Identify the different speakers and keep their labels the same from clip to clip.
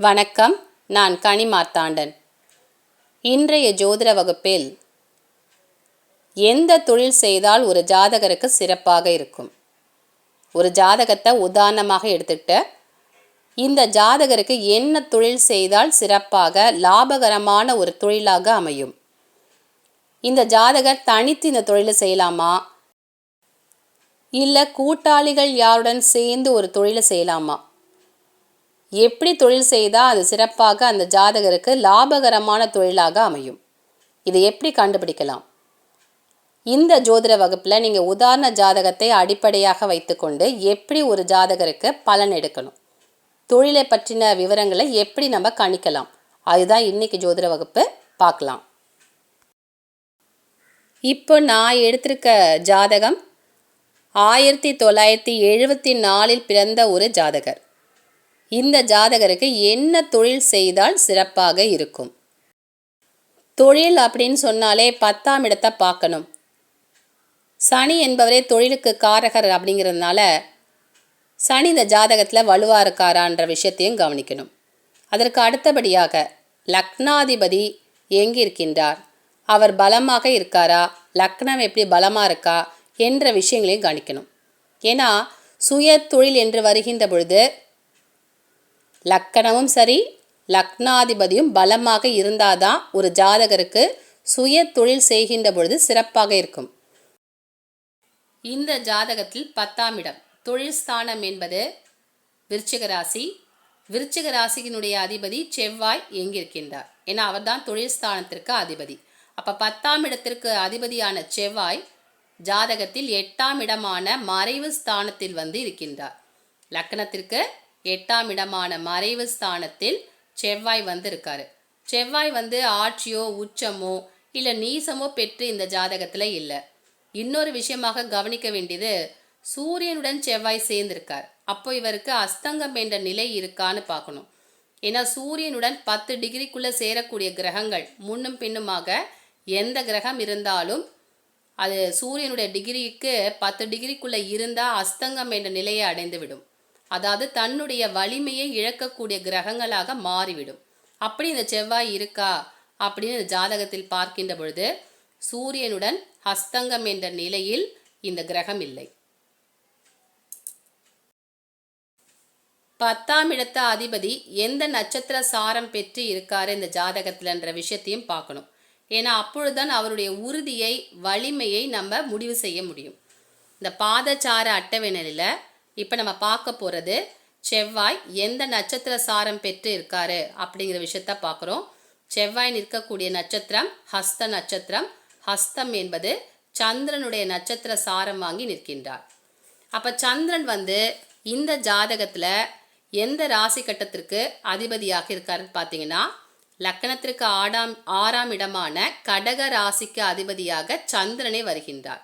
Speaker 1: வணக்கம் நான் கனி மார்த்தாண்டன். இன்றைய ஜோதிட வகுப்பில் எந்த தொழில் செய்தால் ஒரு ஜாதகருக்கு சிறப்பாக இருக்கும்? ஒரு ஜாதகத்தை உதாரணமாக எடுத்துக்கிட்டு இந்த ஜாதகருக்கு என்ன தொழில் செய்தால் சிறப்பாக லாபகரமான ஒரு தொழிலாக அமையும்? இந்த ஜாதகர் தனித்து இந்த தொழிலை செய்யலாமா? இல்லை கூட்டாளிகள் யாருடன் சேர்ந்து ஒரு தொழிலை செய்யலாமா? எப்படி தொழில் செய்தால் அது சிறப்பாக அந்த ஜாதகருக்கு லாபகரமான தொழிலாக அமையும்? இதை எப்படி கண்டுபிடிக்கலாம்? இந்த ஜோதிட வகுப்பில் நீங்கள் உதாரண ஜாதகத்தை அடிப்படையாக வைத்துக்கொண்டு எப்படி ஒரு ஜாதகருக்கு பலன் எடுக்கணும்? தொழிலை பற்றின விவரங்களை எப்படி நம்ம கணிக்கலாம்? அதுதான் இன்னைக்கு ஜோதிட வகுப்பு. பார்க்கலாம். இப்போ நான் எடுத்திருக்க ஜாதகம் ஆயிரத்தி தொள்ளாயிரத்தி எழுபத்தி நாலில் பிறந்த ஒரு ஜாதகர். இந்த ஜாதகருக்கு என்ன தொழில் செய்தால் சிறப்பாக இருக்கும்? தொழில் அப்படின்னு சொன்னாலே பத்தாம் இடத்தை பார்க்கணும். சனி என்பவரே தொழிலுக்கு காரகர் அப்படிங்கிறதுனால சனி இந்த ஜாதகத்தில் வலுவாக இருக்காரான்ற விஷயத்தையும் கவனிக்கணும். அதற்கு அடுத்தபடியாக லக்னாதிபதி எங்கே இருக்கின்றார் அவர் பலமாக இருக்காரா? லக்னம் எப்படி பலமாக இருக்கா? என்ற விஷயங்களையும் கவனிக்கணும். ஏன்னா சுய தொழில் என்று வருகின்ற பொழுது லக்கணமும் சரி லக்னாதிபதியும் பலமாக இருந்தாதான் ஒரு ஜாதகருக்கு சுய தொழில் செய்கின்ற பொழுது சிறப்பாக இருக்கும். இந்த ஜாதகத்தில் பத்தாம் இடம் தொழில் ஸ்தானம் என்பது விருச்சிக ராசி. விருச்சிக ராசியினுடைய அதிபதி செவ்வாய் எங்கிருக்கின்றார் ஏன்னா அவர்தான் தொழில் ஸ்தானத்திற்கு அதிபதி. அப்போ பத்தாம் இடத்திற்கு அதிபதியான செவ்வாய் ஜாதகத்தில் எட்டாம் இடமான மறைவு ஸ்தானத்தில் வந்து இருக்கின்றார். லக்கணத்திற்கு எட்டாம் இடமான மறைவு ஸ்தானத்தில் செவ்வாய் வந்து இருக்காரு செவ்வாய் வந்து ஆட்சியோ உச்சமோ இல்லை நீசமோ பெற்று இந்த ஜாதகத்தில் இல்லை. இன்னொரு விஷயமாக கவனிக்க வேண்டியது சூரியனுடன் செவ்வாய் சேர்ந்திருக்கார். அப்போ இவருக்கு அஸ்தங்கம் என்ற நிலை இருக்கான்னு பார்க்கணும். ஏன்னா சூரியனுடன் பத்து டிகிரிக்குள்ளே சேரக்கூடிய கிரகங்கள் முன்னும் பின்னுமாக எந்த கிரகம் இருந்தாலும் அது சூரியனுடைய டிகிரிக்கு பத்து டிகிரிக்குள்ளே இருந்தால் அஸ்தங்கம் என்ற நிலையை அடைந்து விடும் அதாவது தன்னுடைய வலிமையை இழக்கக்கூடிய கிரகங்களாக மாறிவிடும். அப்படி இந்த செவ்வாய் இருக்கா அப்படின்னு இந்த ஜாதகத்தில் பார்க்கின்ற பொழுது சூரியனுடன் ஹஸ்தங்கம் என்ற நிலையில் இந்த கிரகம் இல்லை. பத்தாம் இடத்த அதிபதி எந்த நட்சத்திர சாரம் பெற்று இருக்காரு இந்த ஜாதகத்தில்ன்ற விஷயத்தையும் பார்க்கணும். ஏன்னா அப்பொழுதுதான் அவருடைய உறுதியை வலிமையை நம்ம முடிவு செய்ய முடியும். இந்த பாதச்சார அட்டவணையில் இப்போ நம்ம பார்க்க போகிறது செவ்வாய் எந்த நட்சத்திர சாரம் பெற்று இருக்காரு அப்படிங்கிற விஷயத்த பார்க்குறோம். செவ்வாய் நிற்கக்கூடிய நட்சத்திரம் ஹஸ்த நட்சத்திரம். ஹஸ்தம் என்பது சந்திரனுடைய நட்சத்திர சாரம் வாங்கி நிற்கின்றார். அப்போ சந்திரன் வந்து இந்த ஜாதகத்தில் எந்த ராசி கட்டத்திற்கு அதிபதியாக இருக்காருன்னு பார்த்தீங்கன்னா லக்கணத்திற்கு ஆடாம் ஆறாம் இடமான கடக ராசிக்கு அதிபதியாக சந்திரனே வருகின்றார்.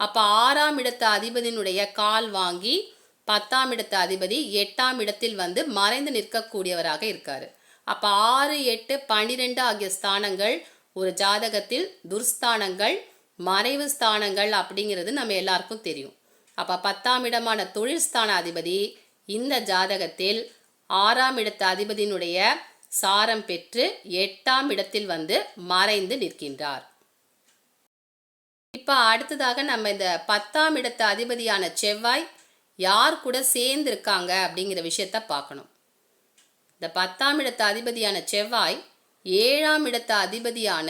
Speaker 1: அப்போ ஆறாம் இடத்த அதிபதியினுடைய கால் வாங்கி பத்தாம் இடத்த அதிபதி எட்டாம் இடத்தில் வந்து மறைந்து நிற்கக்கூடியவராக இருக்காரு. அப்போ ஆறு எட்டு பன்னிரெண்டு ஆகிய ஸ்தானங்கள் ஒரு ஜாதகத்தில் துர்ஸ்தானங்கள் மறைவு ஸ்தானங்கள் அப்படிங்கிறது நம்ம எல்லாருக்கும் தெரியும். அப்போ பத்தாம் இடமான தொழில் ஸ்தான அதிபதி இந்த ஜாதகத்தில் ஆறாம் இடத்த அதிபதியினுடைய சாரம் பெற்று எட்டாம் இடத்தில் வந்து மறைந்து நிற்கின்றார். இப்போ அடுத்ததாக நம்ம இந்த பத்தாம் இடத்த அதிபதியான செவ்வாய் யார் கூட சேர்ந்து இருக்காங்க அப்படிங்கிற விஷயத்த பார்க்கணும். இந்த பத்தாம் இடத்த அதிபதியான செவ்வாய் ஏழாம் இடத்த அதிபதியான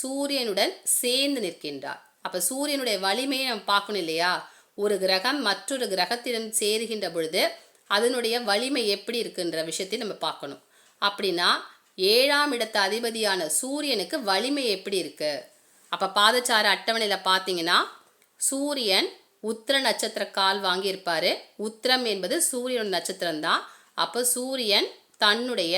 Speaker 1: சூரியனுடன் சேர்ந்து நிற்கின்றார். அப்போ சூரியனுடைய வலிமையை நம்ம பார்க்கணும் இல்லையா? ஒரு கிரகம் மற்றொரு கிரகத்திடம் சேருகின்ற பொழுது அதனுடைய வலிமை எப்படி இருக்குன்ற விஷயத்தை நம்ம பார்க்கணும். அப்படின்னா ஏழாம் இடத்த அதிபதியான சூரியனுக்கு வலிமை எப்படி இருக்கு? அப்போ பாதச்சார அட்டவணையில் பார்த்தீங்கன்னா சூரியன் உத்திர நட்சத்திர கால் வாங்கியிருப்பாரு. உத்திரம் என்பது சூரியனோட நட்சத்திரம் தான் அப்போ சூரியன் தன்னுடைய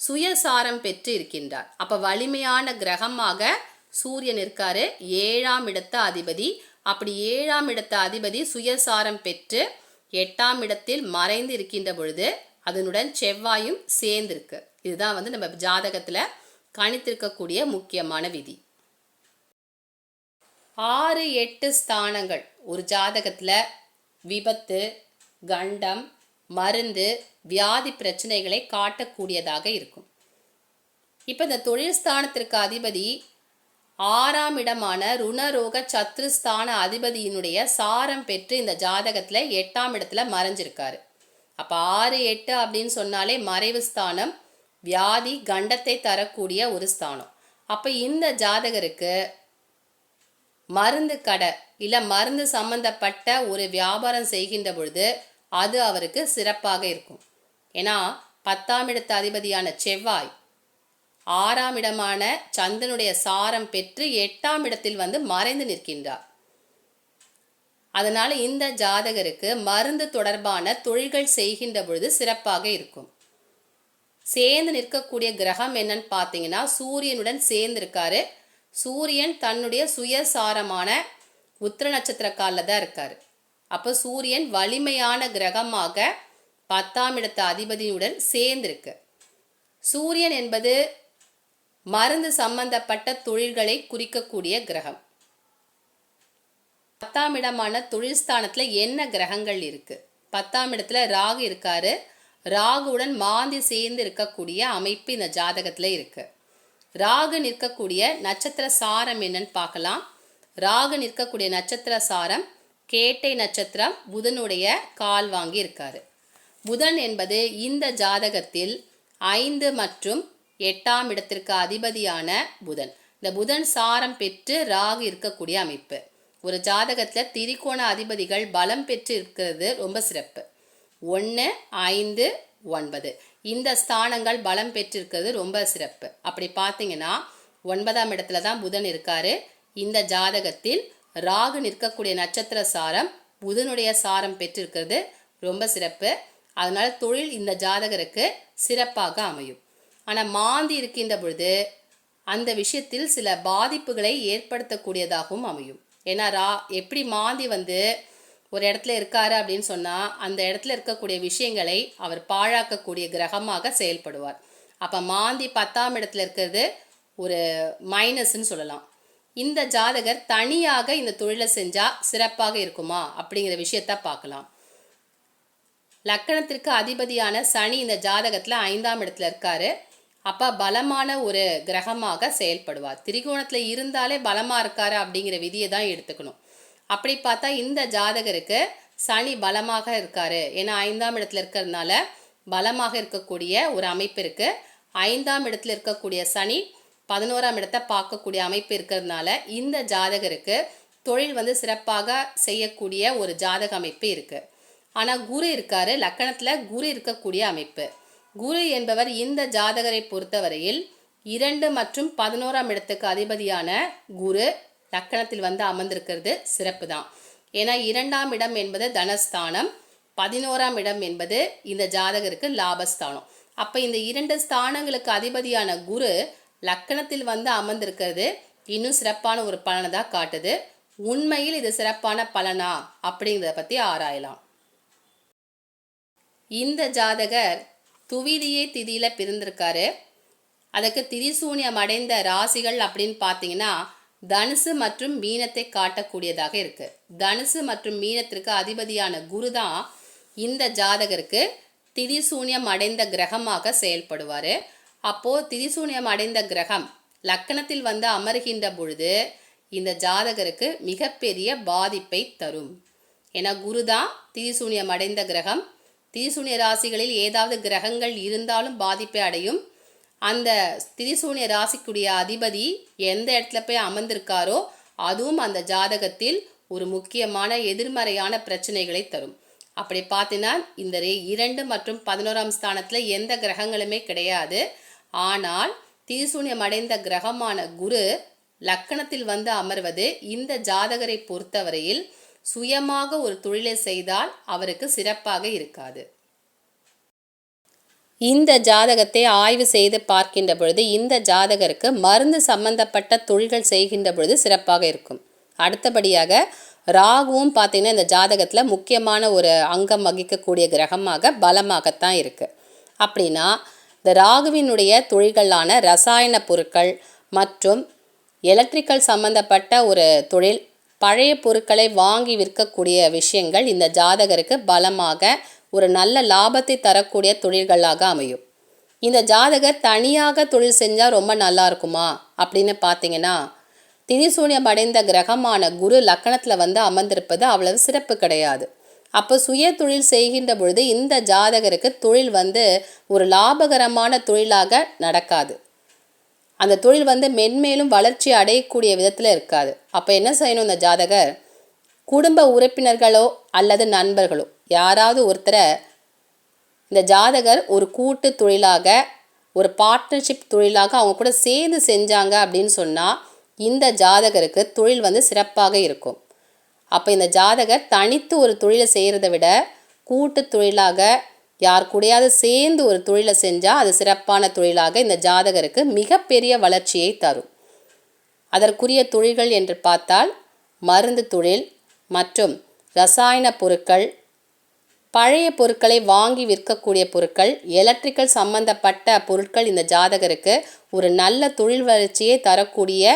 Speaker 1: சுயசாரம் பெற்று இருக்கின்றார். அப்போ வலிமையான கிரகமாக சூரியன் இருக்காரு. ஏழாம் இடத்த அதிபதி. அப்படி ஏழாம் இடத்த அதிபதி சுயசாரம் பெற்று எட்டாம் இடத்தில் மறைந்து இருக்கின்ற பொழுது அதனுடன் செவ்வாயும் சேர்ந்திருக்கு. இதுதான் வந்து நம்ம ஜாதகத்தில் கணித்திருக்கக்கூடிய முக்கியமான விதி. ஆறு எட்டு ஸ்தானங்கள். ஒரு ஜாதகத்தில் விபத்து கண்டம் மருந்து வியாதி பிரச்சனைகளை காட்டக்கூடியதாக இருக்கும். இப்போ இந்த தொழில் ஸ்தானத்திற்கு அதிபதி ஆறாம் இடமான ருணரோக சத்ருஸ்தான அதிபதியினுடைய சாரம் பெற்று இந்த ஜாதகத்தில் எட்டாம் இடத்துல மறைஞ்சிருக்காரு. அப்போ ஆறு எட்டு அப்படின்னு சொன்னாலே மறைவு ஸ்தானம் வியாதி கண்டத்தை தரக்கூடிய ஒரு ஸ்தானம். அப்போ இந்த ஜாதகருக்கு மருந்து கடை இல்லை மருந்து சம்பந்தப்பட்ட ஒரு வியாபாரம் செய்கின்ற பொழுது அது அவருக்கு சிறப்பாக இருக்கும். ஏன்னா பத்தாம் இடத்து அதிபதியான செவ்வாய் ஆறாம் இடமான சந்திரனுடைய சாரம் பெற்று எட்டாம் இடத்தில் வந்து மறைந்து நிற்கின்றார். அதனால் இந்த ஜாதகருக்கு மருந்து தொடர்பான தொழில்கள் செய்கின்ற பொழுது சிறப்பாக இருக்கும். சேர்ந்து நிற்கக்கூடிய கிரகம் என்னன்னு பார்த்தீங்கன்னா சூரியனுடன் சேர்ந்து இருக்காரு சூரியன் தன்னுடைய சுயசாரமான உத்திர நட்சத்திர காலில் தான் இருக்கார். அப்போ சூரியன் வலிமையான கிரகமாக பத்தாம் இடத்து அதிபதியுடன் சேர்ந்திருக்கு. சூரியன் என்பது மருந்து சம்பந்தப்பட்ட தொழில்களை குறிக்கக்கூடிய கிரகம். பத்தாம் இடமான தொழில் ஸ்தானத்தில் என்ன கிரகங்கள் இருக்கு? பத்தாம் இடத்துல ராகு இருக்காரு. ராகுவுடன் மாந்தி சேர்ந்து இருக்கக்கூடிய அமைப்பு இந்த ஜாதகத்தில் இருக்குது ராகு நிற்கக்கூடிய நட்சத்திர சாரம் என்னன்னு பார்க்கலாம். ராகு நிற்கக்கூடிய நட்சத்திர சாரம் கேட்டை நட்சத்திரம் புதனுடைய கால் வாங்கி இருக்காரு. புதன் என்பது இந்த ஜாதகத்தில் ஐந்து மற்றும் எட்டாம் இடத்திற்கு அதிபதியான புதன். இந்த புதன் சாரம் பெற்று ராகு இருக்கக்கூடிய அமைப்பு. ஒரு ஜாதகத்தில் திரிகோண அதிபதிகள் பலம் பெற்று இருக்கிறது ரொம்ப சிறப்பு. ஒன்று ஐந்து ஒன்பது. இந்த ஸ்தானங்கள் பலம் பெற்றிருக்கிறது ரொம்ப சிறப்பு. அப்படி பார்த்தீங்கன்னா ஒன்பதாம் இடத்துல தான் புதன் இருக்காரு. இந்த ஜாதகத்தில் ராகு நிற்கக்கூடிய நட்சத்திர சாரம் புதனுடைய சாரம் பெற்றிருக்கிறது ரொம்ப சிறப்பு. அதனால தொழில் இந்த ஜாதகருக்கு சிறப்பாக அமையும். ஆனால் மாந்தி இருக்கின்ற பொழுது அந்த விஷயத்தில் சில பாதிப்புகளை ஏற்படுத்தக்கூடியதாகவும் அமையும். ஏன்னா ரா எப்படி மாந்தி வந்து ஒரு இடத்துல இருக்காரு அப்படின்னு சொன்னால் அந்த இடத்துல இருக்கக்கூடிய விஷயங்களை அவர் பாழாக்கக்கூடிய கிரகமாக செயல்படுவார். அப்போ மாந்தி பத்தாம் இடத்துல இருக்கிறது ஒரு மைனஸ்ன்னு சொல்லலாம். இந்த ஜாதகர் தனியாக இந்த தொழிலை செஞ்சால் சிறப்பாக இருக்குமா அப்படிங்கிற விஷயத்த பார்க்கலாம். லக்கணத்திற்கு அதிபதியான சனி இந்த ஜாதகத்தில் ஐந்தாம் இடத்துல இருக்காரு. அப்போ பலமான ஒரு கிரகமாக செயல்படுவார். திரிகோணத்தில் இருந்தாலே பலமாக இருக்காரு அப்படிங்கிற விதியை தான் எடுத்துக்கணும். அப்படி பார்த்தா இந்த ஜாதகருக்கு சனி பலமாக இருக்காரு. ஏன்னா ஐந்தாம் இடத்துல இருக்கிறதுனால பலமாக இருக்கக்கூடிய ஒரு அமைப்பு இருக்கு. ஐந்தாம் இடத்துல இருக்கக்கூடிய சனி பதினோராம் இடத்தை பார்க்கக்கூடிய அமைப்பு இருக்கிறதுனால இந்த ஜாதகருக்கு தொழில் வந்து சிறப்பாக செய்யக்கூடிய ஒரு ஜாதக அமைப்பு இருக்கு. ஆனால் குரு இருக்காரு. லக்கணத்தில் குரு இருக்கக்கூடிய அமைப்பு. குரு என்பவர் இந்த ஜாதகரை பொறுத்தவரையில் இரண்டு மற்றும் பதினோராம் இடத்துக்கு அதிபதியான குரு லக்கணத்தில் வந்து அமர்ந்திருக்கிறது சிறப்பு தான் ஏன்னா இரண்டாம் இடம் என்பது தனஸ்தானம் பதினோராம் இடம் என்பது இந்த ஜாதகருக்கு லாபஸ்தானம். அப்போ இந்த இரண்டு ஸ்தானங்களுக்கு அதிபதியான குரு லக்கணத்தில் வந்து அமர்ந்திருக்கிறது. இன்னும் சிறப்பான ஒரு பலனை தான் காட்டுது. உண்மையில் இது சிறப்பான பலனா அப்படிங்கிறத பற்றி ஆராயலாம். இந்த ஜாதகர் துவிதியே திதியில் பிறந்திருக்காரு அதுக்கு திரிசூன்யம் அடைந்த ராசிகள் அப்படின்னு பார்த்தீங்கன்னா தனுசு மற்றும் மீனத்தை காட்டக்கூடியதாக இருக்கு. தனுசு மற்றும் மீனத்திற்கு அதிபதியான குரு தான் இந்த ஜாதகருக்கு திரிசூன்யம் அடைந்த கிரகமாக செயல்படுவார். அப்போ திரிசூன்யம் அடைந்த கிரகம் லக்கணத்தில் வந்து அமர்கின்ற பொழுது இந்த ஜாதகருக்கு மிகப்பெரிய பாதிப்பை தரும். ஏன்னா குரு தான் திரிசூன்யம் அடைந்த கிரகம் திரிசூன்ய ராசிகளில் ஏதாவது கிரகங்கள் இருந்தாலும் பாதிப்பை அடையும். அந்த திரிசூனிய ராசிக்குரிய அதிபதி எந்த இடத்துல போய் அமர்ந்திருக்காரோ அதுவும் அந்த ஜாதகத்தில் ஒரு முக்கியமான எதிர்மறையான பிரச்சனைகளை தரும். அப்படி பார்த்தீங்கன்னா இந்த ரே- இரண்டு மற்றும் பதினோராம் ஸ்தானத்தில் எந்த கிரகங்களுமே கிடையாது. ஆனால் திரிசூன்யம் அடைந்த கிரகமான குரு லக்கணத்தில் வந்து அமர்வது இந்த ஜாதகரை பொறுத்தவரையில் சுயமாக ஒரு தொழிலை செய்தால் அவருக்கு சிறப்பாக இருக்காது. இந்த ஜாதகத்தை ஆய்வு செய்து பார்க்கின்ற பொழுது இந்த ஜாதகருக்கு மருந்து சம்பந்தப்பட்ட தொழில்கள் செய்கின்ற பொழுது சிறப்பாக இருக்கும். அடுத்தபடியாக ராகுவும் பார்த்தீங்கன்னா இந்த ஜாதகத்தில் முக்கியமான ஒரு அங்கம் வகிக்கக்கூடிய கிரகமாக பலமாகத்தான் இருக்குது அப்படின்னா இந்த ராகுவினுடைய தொழில்களான ரசாயன பொருட்கள் மற்றும் எலக்ட்ரிக்கல் சம்பந்தப்பட்ட ஒரு தொழில் பழைய பொருட்களை வாங்கி விற்கக்கூடிய விஷயங்கள் இந்த ஜாதகருக்கு பலமாக ஒரு நல்ல லாபத்தை தரக்கூடிய தொழில்களாக அமையும். இந்த ஜாதகர் தனியாக தொழில் செஞ்சால் ரொம்ப நல்லா இருக்குமா? அப்படின்னு பார்த்தீங்கன்னா திரிசூன்யம் அடைந்த கிரகமான குரு லக்கணத்தில் வந்து அமர்ந்திருப்பது அவ்வளவு சிறப்பு கிடையாது. அப்போ சுய தொழில் செய்கின்ற பொழுது இந்த ஜாதகருக்கு தொழில் வந்து ஒரு லாபகரமான தொழிலாக நடக்காது. அந்த தொழில் வந்து மென்மேலும் வளர்ச்சி அடையக்கூடிய விதத்தில் இருக்காது. அப்போ என்ன செய்யணும் இந்த ஜாதகர்? குடும்ப உறுப்பினர்களோ அல்லது நண்பர்களோ யாராவது ஒருத்தரை இந்த ஜாதகர் ஒரு கூட்டு தொழிலாக ஒரு பார்ட்னர்ஷிப் தொழிலாக அவங்க கூட சேர்ந்து செஞ்சாங்க அப்படின்னு சொன்னால் இந்த ஜாதகருக்கு தொழில் வந்து சிறப்பாக இருக்கும். அப்போ இந்த ஜாதகர் தனித்து ஒரு தொழிலை செய்கிறத விட கூட்டு தொழிலாக யார் கூடயாவது சேர்ந்து ஒரு தொழிலை செஞ்சால் அது சிறப்பான தொழிலாக இந்த ஜாதகருக்கு மிகப்பெரிய வளர்ச்சியை தரும். அதற்குரிய தொழில்கள் என்று பார்த்தால் மருந்து தொழில் மற்றும் ரசாயன பொருட்கள் பழைய பொருட்களை வாங்கி விற்கக்கூடிய பொருட்கள் எலக்ட்ரிக்கல் சம்பந்தப்பட்ட பொருட்கள் இந்த ஜாதகருக்கு ஒரு நல்ல தொழில் வளர்ச்சியை தரக்கூடிய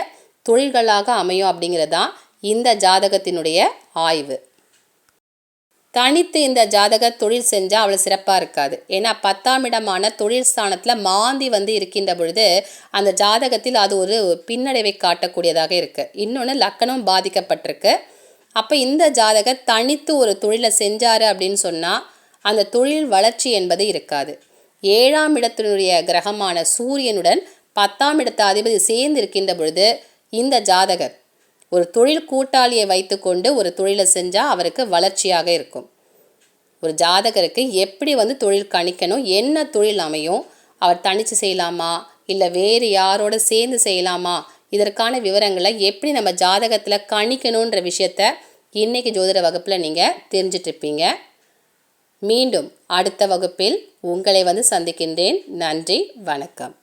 Speaker 1: தொழில்களாக அமையும் அப்படிங்கிறது தான் இந்த ஜாதகத்தினுடைய ஆய்வு. தனித்து இந்த ஜாதக தொழில் செஞ்சால் அவ்வளோ சிறப்பாக இருக்காது. ஏன்னா பத்தாம் இடமான தொழில் ஸ்தானத்தில் மாந்தி வந்து இருக்கின்ற பொழுது அந்த ஜாதகத்தில் அது ஒரு பின்னடைவை காட்டக்கூடியதாக இருக்குது இன்னொன்று லக்கணம் பாதிக்கப்பட்டிருக்கு. அப்போ இந்த ஜாதகர் தனித்து ஒரு தொழிலை செஞ்சார் அப்படின்னு சொன்னால் அந்த தொழில் வளர்ச்சி என்பது இருக்காது. ஏழாம் இடத்தினுடைய கிரகமான சூரியனுடன் பத்தாம் இடத்த அதிபதி சேர்ந்து இருக்கின்ற பொழுது இந்த ஜாதகர் ஒரு தொழில் கூட்டாளியை வைத்துக்கொண்டு ஒரு தொழிலை செஞ்சால் அவருக்கு வளர்ச்சியாக இருக்கும். ஒரு ஜாதகருக்கு எப்படி வந்து தொழில் கணிக்கணும் என்ன தொழில் அமையும் அவர் தனித்து செய்யலாமா இல்லை வேறு யாரோட சேர்ந்து செய்யலாமா இதற்கான விவரங்களை எப்படி நம்ம ஜாதகத்தில் கணிக்கணுன்ற விஷயத்த இன்றைக்கி ஜோதிட வகுப்பில் நீங்கள் தெரிஞ்சிட்ருப்பீங்க மீண்டும் அடுத்த வகுப்பில் உங்களை வந்து சந்திக்கின்றேன். நன்றி வணக்கம்.